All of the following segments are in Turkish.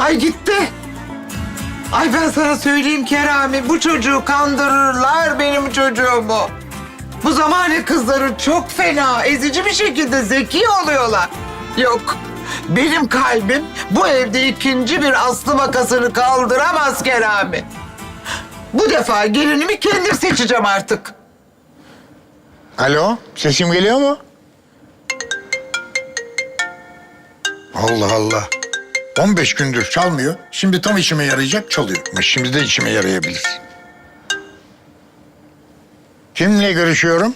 Ay gitti. Ay ben sana söyleyeyim Kerami, bu çocuğu kandırırlar benim çocuğumu. Bu zamane kızları çok fena, ezici bir şekilde zeki oluyorlar. Yok, benim kalbim bu evde ikinci bir aslı makasını kaldıramaz Kerami. Bu defa gelinimi kendim seçeceğim artık. Alo, sesim geliyor mu? Allah Allah. 15 gündür çalmıyor. Şimdi tam işime yarayacak çalıyor. Şimdi de işime yarayabilir. Kimle görüşüyorum?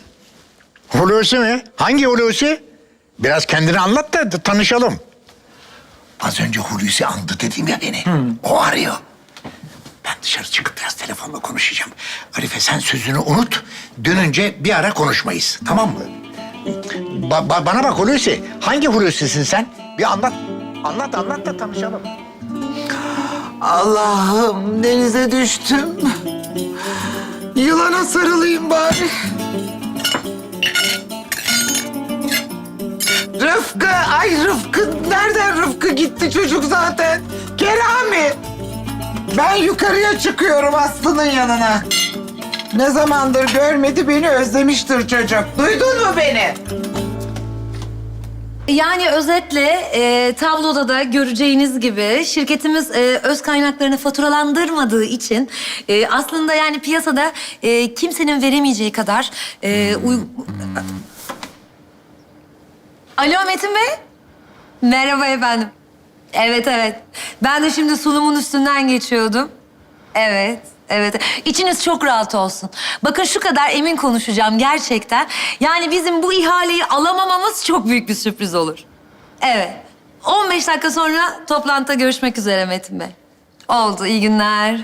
Hulusi mi? Hangi Hulusi? Biraz kendini anlat da da tanışalım. Az önce Hulusi andı dedim ya beni. O arıyor. Ben dışarı çıkıp biraz telefonla konuşacağım. Arife sen sözünü unut. Dönünce bir ara konuşmayız. Tamam mı? Ba- ba- bana bak Hulusi. Hangi Hulusi'sin sen? Bir anlat. Anlat anlat da tanışalım. Allah'ım denize düştüm. Yılana sarılayım bari. Rıfkı, ay Rıfkı, nereden Rıfkı gitti çocuk zaten? Kerami, ben yukarıya çıkıyorum Aslı'nın yanına. Ne zamandır görmedi beni özlemiştir çocuk. Duydun mu beni? Yani özetle e, tabloda da göreceğiniz gibi şirketimiz e, öz kaynaklarını faturalandırmadığı için e, aslında yani piyasada e, kimsenin veremeyeceği kadar e, uy... Alo Metin Bey. Merhaba efendim. Evet evet. Ben de şimdi sunumun üstünden geçiyordum. Evet. Evet. İçiniz çok rahat olsun. Bakın şu kadar emin konuşacağım gerçekten. Yani bizim bu ihaleyi alamamamız çok büyük bir sürpriz olur. Evet. 15 dakika sonra toplantıda görüşmek üzere Metin Bey. Oldu. İyi günler.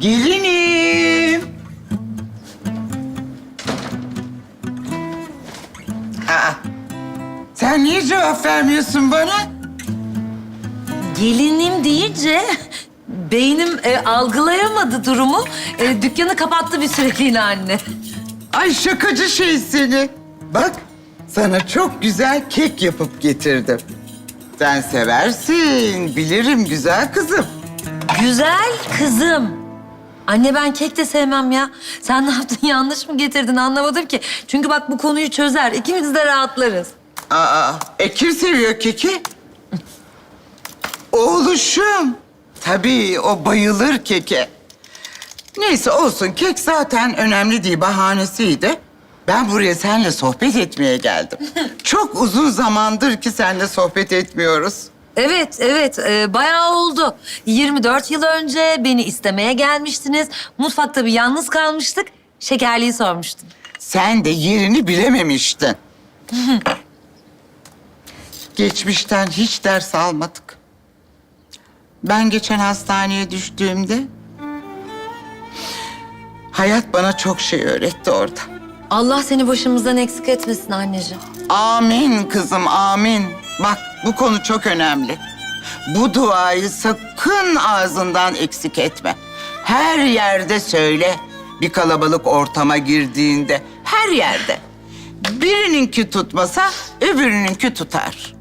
Gelinim. Aa, sen niye cevap vermiyorsun bana? Gelinim deyince beynim e, algılayamadı durumu. E, dükkanı kapattı bir süreliğine anne. Ay şakacı şey seni. Bak sana çok güzel kek yapıp getirdim. Sen seversin, bilirim güzel kızım. Güzel kızım. Anne ben kek de sevmem ya. Sen ne yaptın yanlış mı getirdin anlamadım ki. Çünkü bak bu konuyu çözer. İkimiz de rahatlarız. Aa, e kim seviyor keki? Oğluşum. Tabii o bayılır keke. Neyse olsun kek zaten önemli değil bahanesiydi. Ben buraya seninle sohbet etmeye geldim. Çok uzun zamandır ki seninle sohbet etmiyoruz. Evet, evet. e, bayağı oldu. 24 yıl önce beni istemeye gelmiştiniz. Mutfakta bir yalnız kalmıştık. Şekerliği sormuştum. Sen de yerini bilememiştin. Geçmişten hiç ders almadık. Ben geçen hastaneye düştüğümde... ...hayat bana çok şey öğretti orada. Allah seni başımızdan eksik etmesin anneciğim. Amin kızım, amin. Bak bu konu çok önemli. Bu duayı sakın ağzından eksik etme. Her yerde söyle. Bir kalabalık ortama girdiğinde, her yerde. Birininki tutmasa öbürününki tutar.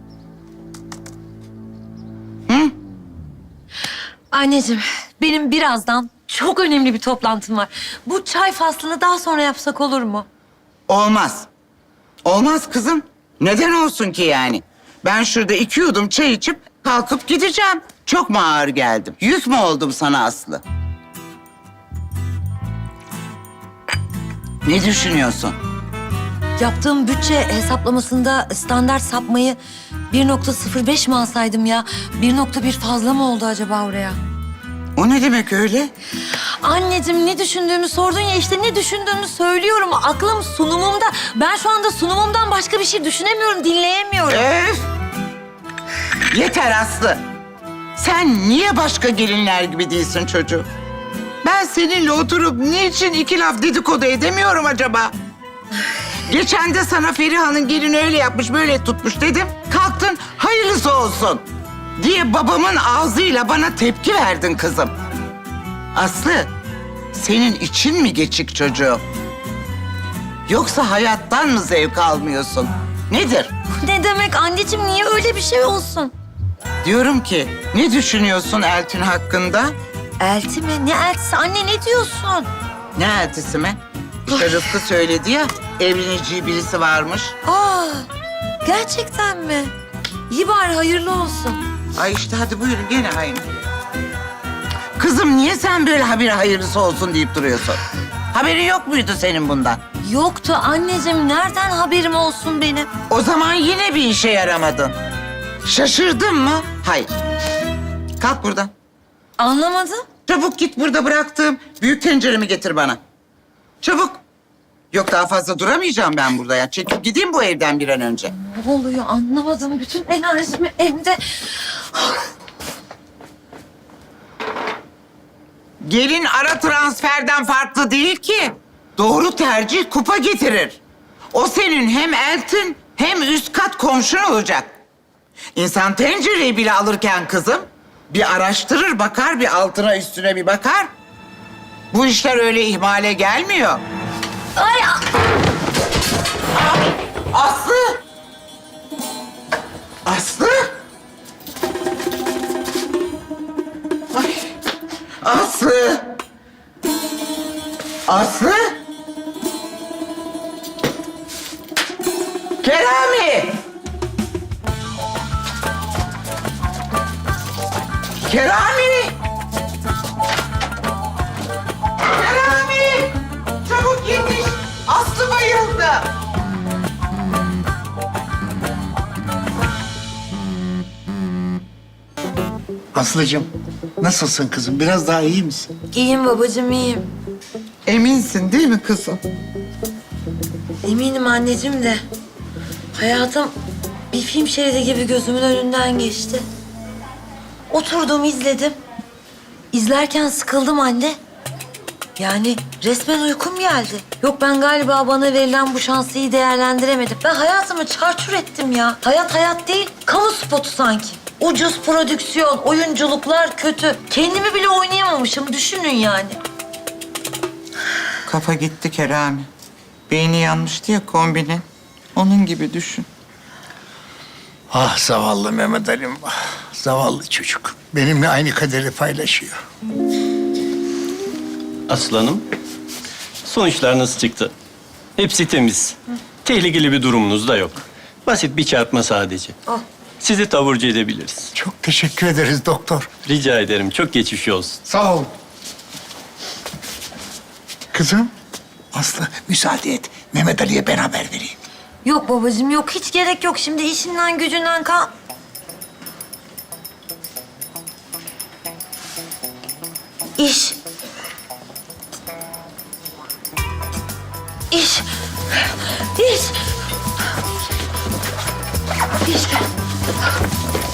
Anneciğim, benim birazdan çok önemli bir toplantım var. Bu çay faslını daha sonra yapsak olur mu? Olmaz. Olmaz kızım. Neden olsun ki yani? Ben şurada iki yudum çay içip kalkıp gideceğim. Çok mu ağır geldim? Yük mü oldum sana Aslı? Ne düşünüyorsun? Yaptığım bütçe hesaplamasında standart sapmayı 1.05 mi alsaydım ya? 1.1 fazla mı oldu acaba oraya? O ne demek öyle? Anneciğim ne düşündüğümü sordun ya işte ne düşündüğümü söylüyorum. Aklım sunumumda. Ben şu anda sunumumdan başka bir şey düşünemiyorum, dinleyemiyorum. Öf! Yeter Aslı. Sen niye başka gelinler gibi değilsin çocuğum? Ben seninle oturup niçin iki laf dedikodu edemiyorum acaba? Geçen de sana Feriha'nın gelini öyle yapmış, böyle tutmuş dedim. Kalktın, hayırlısı olsun. Diye babamın ağzıyla bana tepki verdin kızım. Aslı, senin için mi geçik çocuğum? Yoksa hayattan mı zevk almıyorsun? Nedir? Ne demek anneciğim niye öyle bir şey olsun? Diyorum ki ne düşünüyorsun Eltin hakkında? Elti mi? Ne eltisi? Anne ne diyorsun? Ne eltisi mi? İşte Rıfkı söyledi ya evleneceği birisi varmış. Aa, gerçekten mi? İyi bari hayırlı olsun. Ay işte hadi buyurun gene aynı. Kızım niye sen böyle habire hayırlısı olsun deyip duruyorsun? Haberin yok muydu senin bundan? Yoktu anneciğim. Nereden haberim olsun benim? O zaman yine bir işe yaramadın. Şaşırdın mı? Hayır. Kalk buradan. Anlamadım. Çabuk git burada bıraktığım büyük tenceremi getir bana. Çabuk. Yok daha fazla duramayacağım ben burada ya. Çekip gideyim bu evden bir an önce. Ne oluyor anlamadım. Bütün enerjimi evde... Gelin ara transferden farklı değil ki. Doğru tercih kupa getirir. O senin hem eltin hem üst kat komşun olacak. İnsan tencereyi bile alırken kızım bir araştırır bakar bir altına üstüne bir bakar. Bu işler öyle ihmale gelmiyor. Ay, Aslı! Aslı! Ay, Aslı! Aslı! Aslıcığım nasılsın kızım? Biraz daha iyi misin? iyiyim babacığım iyiyim. Eminsin değil mi kızım? Eminim anneciğim de. Hayatım bir film şeridi gibi gözümün önünden geçti. Oturdum izledim. İzlerken sıkıldım anne. Yani resmen uykum geldi. Yok ben galiba bana verilen bu şansı iyi değerlendiremedim. Ben hayatımı çarçur ettim ya. Hayat hayat değil, kamu spotu sanki. Ucuz prodüksiyon, oyunculuklar kötü. Kendimi bile oynayamamışım düşünün yani. Kafa gitti Kerami. Beyni yanmıştı ya kombinin. Onun gibi düşün. Ah zavallı Mehmet Ali'm. ah, zavallı çocuk. Benimle aynı kaderi paylaşıyor. Aslanım, sonuçlar nasıl çıktı? Hepsi temiz. Tehlikeli bir durumunuz da yok. Basit bir çarpma sadece. Oh. Sizi taburcu edebiliriz. Çok teşekkür ederiz doktor. Rica ederim, çok geçiş olsun. Sağ ol. Kızım, Aslı müsaade et. Mehmet Ali'ye ben haber vereyim. Yok babacığım yok hiç gerek yok şimdi işinden gücünden kal. İş. İş. İş. İş. Ah!